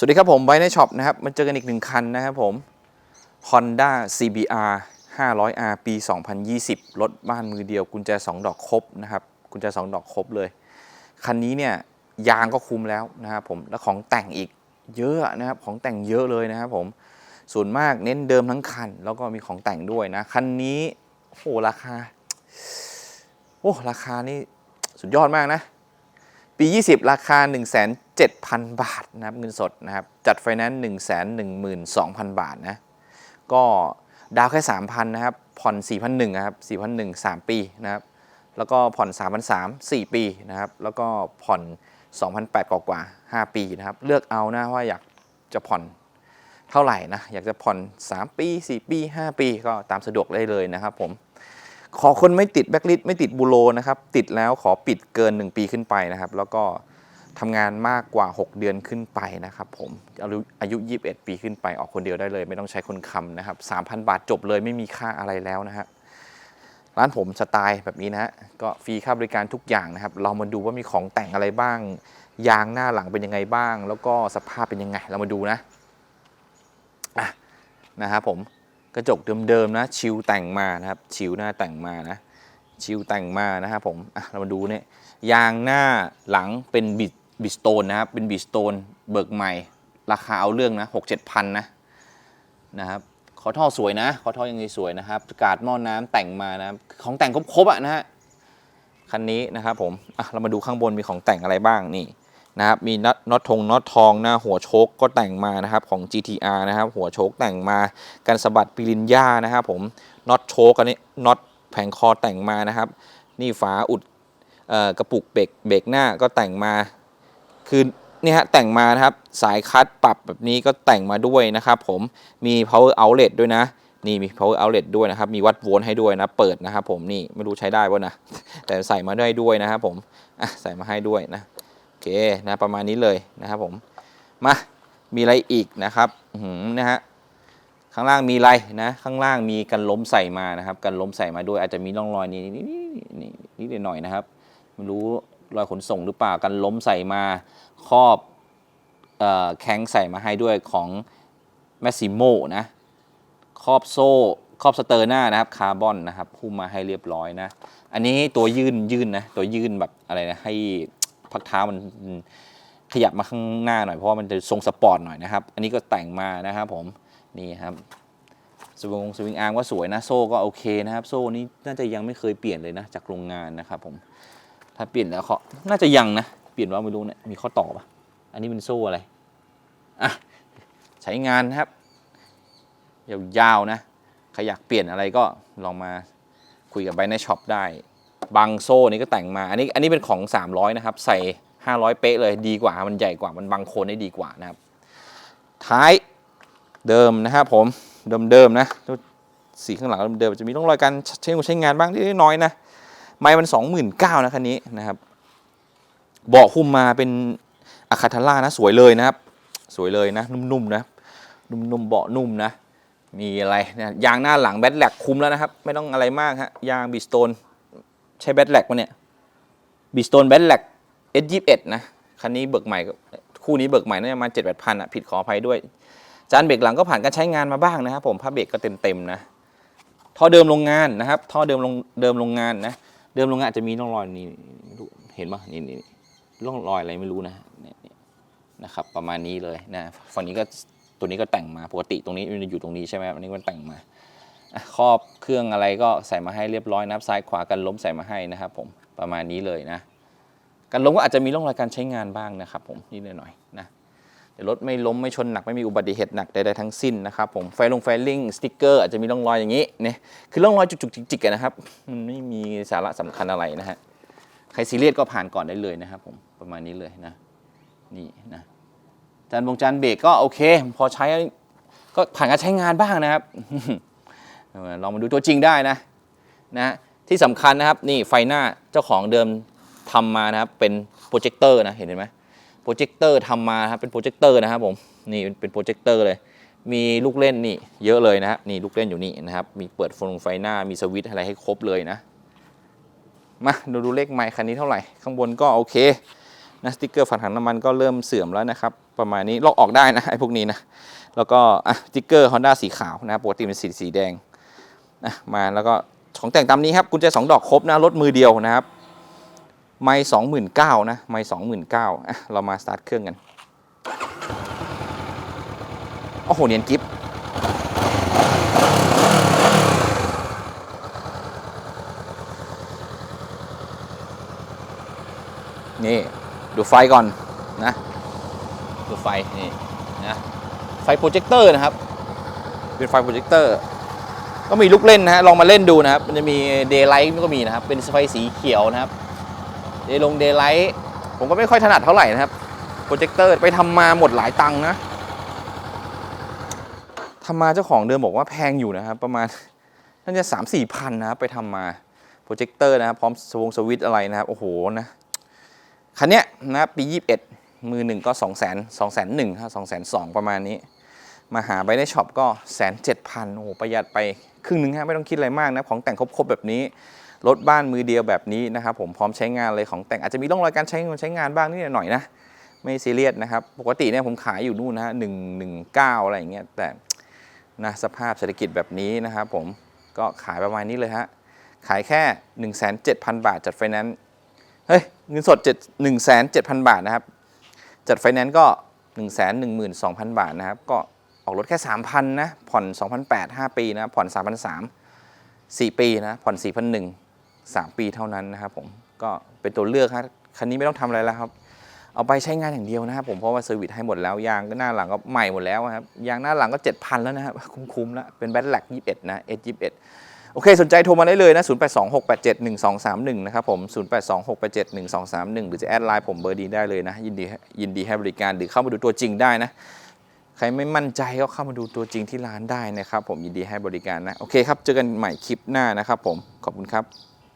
สวัสดีครับผมไบในช็อปนะครับ มาเจอกันอีกหนึ่งคันนะครับผม Honda CBR 500R ปี 2020 รถบ้านมือเดียว กุญแจ 2 ดอกครบนะครับ กุญแจ 2 ดอกครบเลย คันนี้เนี่ยยางก็คุ้มแล้วนะครับผม แล้วของแต่งอีกเยอะนะครับ ของแต่งเยอะเลยนะครับผม ส่วนมากเน้นเดิมทั้งคัน แล้วก็มีของแต่งด้วยนะ คันนี้โอ้ราคา โอ้ราคานี่สุดยอดมากนะ ปี 20 ราคา 1,700,000 บาทนะครับเงินสดนะครับจัดไฟแนนซ์112,000 บาทนะก็ดาวแค่ 3,000นะครับผ่อน 4,100นะครับ4,100 3 ปีนะครับแล้วก็ผ่อน 3,300 4 ปีนะครับแล้วก็ผ่อน 2,800 กว่ากว่า 5 ปีนะครับเลือกเอานะว่าอยากจะผ่อนเท่าไหร่นะอยากจะผ่อน 3 ปี 4 ปี 5 ปีก็ตามสะดวกได้เลยนะครับผม ขอคนไม่ติดแบ็กลิสไม่ติดบูโรนะครับ ติดแล้วขอปิดเกิน 1 ปีขึ้นไปนะครับ แล้วก็ทำงานมากกว่า 6 เดือนขึ้นไปนะครับผมอายุอายุ 21 ปีขึ้นไปออกคนเดียวได้เลย ไม่ต้องใช้คนค้ำนะครับ 3,000 บาทจบเลยไม่มีค่าอะไรแล้วนะฮะร้านผมสไตล์แบบนี้นะฮะก็ฟรีค่าบริการทุกอย่างนะครับ เรามาดูว่ามีของแต่งอะไรบ้าง ยางหน้าหลังเป็นยังไงบ้าง แล้วก็สภาพเป็นยังไง เรามาดูนะอะนะครับผม ระจกเดิมๆนะ ชิวแต่งมานะครับ ชิวหน้าแต่งมานะ ชิวแต่งมานะครับผมอะเรามาดูเนี่ยยางหน้าหลังเป็นบิดบิสโตนนะครับ เป็นบิสโตนเบิกใหม่ ราคาเอาเรื่องนะหกเจ็ดพันนะนะครับขอท่อสวยนะขอท่อยังไงสวยนะครับกาดหม้อน้ำแต่งมานะของแต่งครบๆอะนะฮะคันนี้นะครับผมอะเรามาดูข้างบนมีของแต่งอะไรบ้างนี่ นะครับมีน็อตน็อตทงน็อตทองหน้าหัวโชคก็แต่งมานะครับของ GTR นะครับหัวโชคแต่งมากันสะบัดปิรินย่านะครับผมน็อตโชคอันนี้น็อตแผงคอแต่งมานะครับ นี่ฝาอุดออกระปุกเบรกเบรกหน้าก็แต่งมาคือนี่ฮะแต่งมานะครับสายคัดปรับแบบนี้ก็แต่งมาด้วยนะครับผมมี power outlet ด้วยนะ นี่มี power outlet ด้วยนะครับ มีวัดโวลต์ให้ด้วยนะเปิดนะครับผมนี่ไม่รู้ใช้ได้ป่ะนะ แต่ใส่มาได้ด้วยนะครับผมใส่มาให้ด้วยนะ เคนะประมาณนี้เลยนะครับผมมามีอะไรอีกนะครับหือนะฮะข้างล่างมีอะไรนะข้างล่างมีกันล้มใส่มานะครับ กันล้มใส่มาด้วยอาจจะมีร่องรอยนี้นี่นี่นี่นิดหน่อยนะครับไม่รู้รอยขนส่งหรือเปล่ากันล้มใส่มาครอบเอ่อแข้งใส่มาให้ด้วยของแมสซิโมนะครอบโซ่ครอบสเตอร์หน้านะครับคาร์บอนนะครับหุ้มมาให้เรียบร้อยนะ อันนี้ตัวยื่นยื่นนะตัวยื่นแบบอะไรนะให้ พักเท้ามันขยับมาข้างหน้าหน่อยเพราะว่ามันจะทรงสปอร์ตหน่อยนะครับ อันนี้ก็แต่งมานะครับผมนี่ครับสวิงสวิงอาร์มก็สวยนะโซ่ก็โอเคนะครับ โซ่นี้น่าจะยังไม่เคยเปลี่ยนเลยนะจากโรงงานนะครับผมถ้าเปลี่ยนแล้วเขาน่าจะยังนะเปลี่ยนว่าไม่รู้เนี่ยมีข้อต่อปะอันนี้เป็นโซ่อะไรอะใช้งานนะครับยาวๆนะใครอยากเปลี่ยนอะไรก็ลองมาคุยกับไบในช็อปได้ บางโซ่นี่ก็แต่งมา อันนี้อันนี้เป็นของ 300 นะครับ ใส่ 500 เป๊ะเลยดีกว่ามันใหญ่กว่ามันบังโคนได้ดีกว่านะครับ ท้ายเดิมนะครับผมเดิมๆนะสีข้างหลังเดิมๆจะมีร่องรอยการใช้งานใช้งานบ้างเล็กๆน้อยนะไม้มัน 29,000นะคันนี้นะครับเบาะหุ้มมาเป็นอะคาทาร่านะสวยเลยนะครับ สวยเลยนะ นุ่มๆนะนุ่มๆเบาะนุ่มนะมีอะไรนี่ยางหน้าหลังแบตแลกคุมแล้วนะครับ ไม่ต้องอะไรมากฮะยางบิสโตน ใช้แบตแลกมาเนี่ยบิสโตนแบตแลก S21 นะคันนี้เบิกใหม่คู่นี้เบิกใหม่น่าจะประมาณ7 8พันอะผิดขออภัยด้วยจานเบรกหลังก็ผ่านการใช้งานมาบ้างนะครับผมผ้าเบรกก็เต็มๆนะท่อเดิมโรงงานนะครับท่อเดิมโรงเดิมโรงงานนะเดิมโรงงานอาจจะมีร่องรอยนี่เห็นปะนี่นี่ร่องรอยอะไรไม่รู้นะนะครับประมาณนี้เลยนะฝั่งนี้ก็ตัวนี้ก็แต่งมาปกติตรงนี้มันอยู่ตรงนี้ใช่ไหมอันนี้มันแต่งมา ครอบเครื่องอะไรก็ใส่มาให้เรียบร้อยนะครับซ้ายขวากันล้มใส่มาให้นะครับผมประมาณนี้เลยนะกันล้มก็อาจจะมีร่องรอยการใช้งานบ้างนะครับผมนิดหน่อยๆนะแต่รถไม่ล้มไม่ชนหนักไม่มีอุบัติเหตุหนักใดๆทั้งสิ้นนะครับผมไฟลงไฟลิงสติ๊กเกอร์อาจจะมีร่องรอยอย่างนี้เนี่ยคือร่องรอยจุกๆจิกๆนะครับมันไม่มีสาระสำคัญอะไรนะฮะใครซีเรียสก็ผ่านก่อนได้เลยนะครับผมประมาณนี้เลยนะนี่นะจานบงจานเบรกก็โอเค พอใช้ก็ผ่านการใช้งานบ้างนะครับ ลองมาดูตัวจริงได้นะนะที่สำคัญนะครับนี่ไฟหน้าเจ้าของเดิมทำมานะครับเป็นโปรเจคเตอร์นะเห็นไหมโปรเจคเตอร์ทำมาครับเป็นโปรเจคเตอร์นะครับผมนี่เป็นโปรเจคเตอร์เลย มีลูกเล่นนี่เยอะเลยนะครับนี่ลูกเล่นอยู่นี่นะครับมีเปิดไฟไฟหน้ามีสวิตช์อะไรให้ครบเลยนะมาดูดูเลขไมค์คันนี้เท่าไหร่ ข้างบนก็โอเคนะสติกเกอร์ฝาถังน้ำมันก็เริ่มเสื่อมแล้วนะครับ ประมาณนี้ลอกออกได้นะไอ้พวกนี้นะแล้วก็อะสติกเกอร์ Honda สีขาวนะครับปกติเป็นสีสีแดง นะมาแล้วก็ของแต่งตามนี้ครับกุญแจสองดอกครบนะรถมือเดียวนะครับ ไม่สองหมื่นเก้านะไม่สองหมื่นเก้าอะเรามาสตาร์ทเครื่องกันโอ้โหเนียนกิฟนี่ดูไฟก่อนนะดูไฟนี่นะไฟโปรเจคเตอร์นะครับ เป็นไฟโปรเจคเตอร์ ก็มีลูกเล่นนะฮะลองมาเล่นดูนะครับ มันจะมีเดย์ไลท์ก็มีนะครับ เป็นไฟสีเขียวนะครับเดย์ลงเดย์ไลท์ผมก็ไม่ค่อยถนัดเท่าไหร่นะครับโปรเจคเตอร์ไปทำมาหมดหลายตังค์นะทำมาเจ้าของเดิมบอกว่าแพงอยู่นะครับ ประมาณน่าจะสามสี่พันนะครับไปทำมาโปรเจคเตอร์นะครับพร้อมสวงสวิตอะไรนะครับ โอ้โหนะคันเนี้ยนะปี 21 มือหนึ่งก็2 0 0 0 0 0 2 0 0 0 0 2 0 0 0 ประมาณนี้ มาหาไปได้ช็อปก็แสนเจ็ดพันโอ้โหประหยัดไป ครึ่งหนึ่งฮะไม่ต้องคิดอะไรมากนะของแต่งครบๆแบบนี้รถบ้านมือเดียวแบบนี้นะครับผมพร้อมใช้งานเลยของแต่งอาจจะมีร่องรอยการใช้งานใช้งานบ้างนิดหน่อยนะไม่ซีเรียสนะครับปกติเนี่ยผมขายอยู่นู่นนะฮะหนึ่งหนึ่งเก้าอะไรอย่างเงี้ยแต่นะสภาพเศรษฐกิจแบบนี้นะครับผมก็ขายประมาณนี้เลยฮะขายแค่ 1 7 0 0 0 บาทจัดไฟแนนซ์เฮ้ยเงินสด7 1 7 0 0 0 บาทนะครับ จัดไฟแนนซ์ก็ 1 1 2 0 0 0 บาทนะครับก็ อกรถแค่ 3,000นะผ่อน 2,800 5 ปีนะผ่อน 3,300 4 ปีนะผ่อน 4,100 3 ปีเท่านั้นนะครับผมก็เป็นตัวเลือกครับคันนี้ไม่ต้องทำอะไรแล้วครับ เอาไปใช้งานอย่างเดียวนะครับผมเพราะว่าเซอร์วิสให้หมดแล้วยางก็หน้าหลังก็ใหม่หมดแล้วครับยางหน้าหลังก็ 7,000 แล้วนะครับคุ้มๆแล้วเป็นแบตแลก21 นะ S21 โอเค สนใจโทรมาได้เลยนะ 0826871231 นะครับผม 0826871231 หรือจะแอดไลน์ผมเบอร์ดีได้เลยนะ ยินดียินดีให้บริการหรือเข้ามาดูตัวจริงได้นะ ใครไม่มั่นใจก็เข้ามาดูตัวจริงที่ร้านได้นะครับ ผมยินดีให้บริการนะ โอเคครับ เจอกันใหม่คลิปหน้านะครับผม ขอบคุณครับ